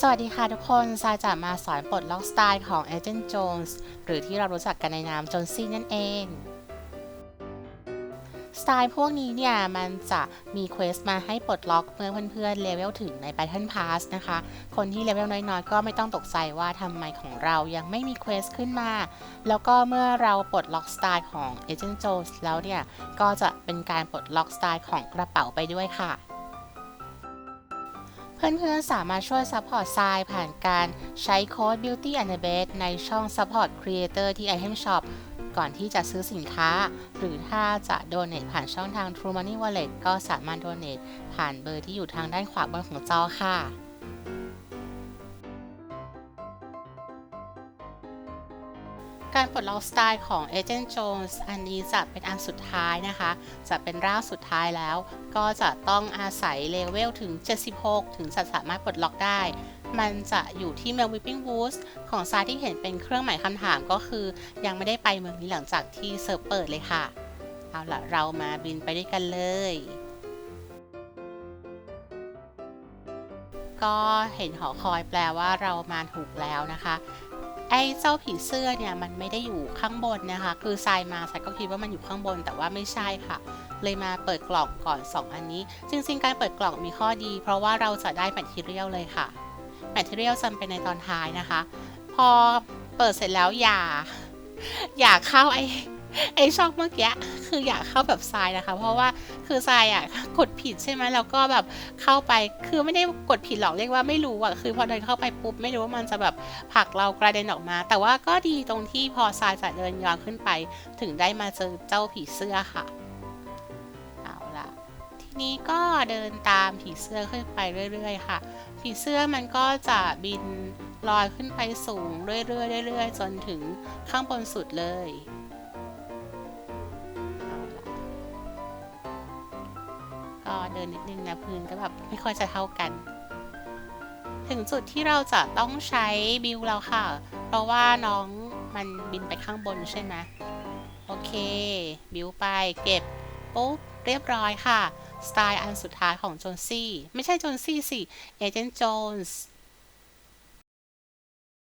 สวัสดีค่ะทุกคนซายจะมาสอนปลดล็อกสไตล์ของ Agent Jones หรือที่เรารู้จักกันในนามโจนซี่นั่นเอง สไตล์พวกนี้เนี่ย มันจะมีเควสมาให้ปลดล็อกเมื่อเพื่อนๆเลเวลถึงใน Battle Pass นะคะ คนที่เลเวลน้อยๆ ก็ไม่ต้องตกใจว่าทำไมของเรายังไม่มีเควสขึ้นมา แล้วก็เมื่อเราปลดล็อกสไตล์ของ Agent Jones แล้วเนี่ย ก็จะเป็นการปลดล็อกสไตล์ของกระเป๋าไปด้วยค่ะ เพื่อนๆ สามารถช่วยซัพพอร์ตทรายผ่านการใช้โค้ด Beauty a n n a b e t ในช่อง Support Creator ที่ Item Shop ก่อนที่จะซื้อสินค้า หรือถ้าจะ Donate ผ่านช่องทาง True Money Wallet ก็สามารถ Donate ผ่านเบอร์ที่อยู่ทางด้านขวาบนของจอค่ะ การปลดล็อกสไตล์ของ Agent Jones อันนี้จะเป็นอันสุดท้ายนะคะ จะเป็นร่างสุดท้ายแล้ว ก็จะต้องอาศัยเลเวลถึง 76 ถึงจะสามารถปลดล็อกได้ มันจะอยู่ที่เมือง Whipping Woods ของซาที่เห็นเป็นเครื่องหมายคำถามก็คือ ยังไม่ได้ไปเมืองนี้หลังจากที่เซิร์ฟเปิดเลยค่ะ เอาละเรามาบินไปด้วยกันเลยก็เห็นหอคอยแปลว่าเรามาถูกแล้วนะคะ ไอ้เจ้าผีเสื้อเนี่ยมันไม่ได้อยู่ข้างบนนะคะ คือทรายมาทรายก็คิดว่ามันอยู่ข้างบนแต่ว่าไม่ใช่ค่ะ เลยมาเปิดกล่องก่อน 2 อันนี้ จริงๆ การเปิดกล่องมีข้อดี เพราะว่าเราจะได้แมทเทียลเลยค่ะแมทเทียลจำเป็นในตอนท้ายนะคะ พอเปิดเสร็จแล้วอย่า อย่าเข้าไอ้ ไอช่องเมื่อกี้คืออย่าเข้าแบบทรายนะคะ เพราะว่าคือทรายอะกดผิดใช่ไหมแล้วก็แบบเข้าไปคือไม่ได้กดผิดหรอกเรียกว่าไม่รู้อะคือพอเดินเข้าไปปุ๊บไม่รู้ว่ามันจะแบบผลักเรากระเด็นออกมา แต่ว่าก็ดีตรงที่พอทรายจะเดินย้อนขึ้นไป ถึงได้มาเจอเจ้าผีเสื้อค่ะเอาละทีนี้ก็เดินตามผีเสื้อขึ้นไปเรื่อย ๆ ค่ะ ผีเสื้อมันก็จะบินลอยขึ้นไปสูงเรื่อยๆเรื่อยๆจนถึงข้างบนสุดเลย นนิดนึงนะพื้นก็แบบไม่ค่อยจะเท่ากัน ถึงจุดที่เราจะต้องใช้บิวแล้วค่ะ เพราะว่าน้องมันบินไปข้างบนใช่ไหมโอเค บิวไปเก็บปุ๊บเรียบร้อยค่ะ สไตล์อันสุดท้ายของโจนซี่ ไม่ใช่โจนซี่สิเอเจนต์โจนส์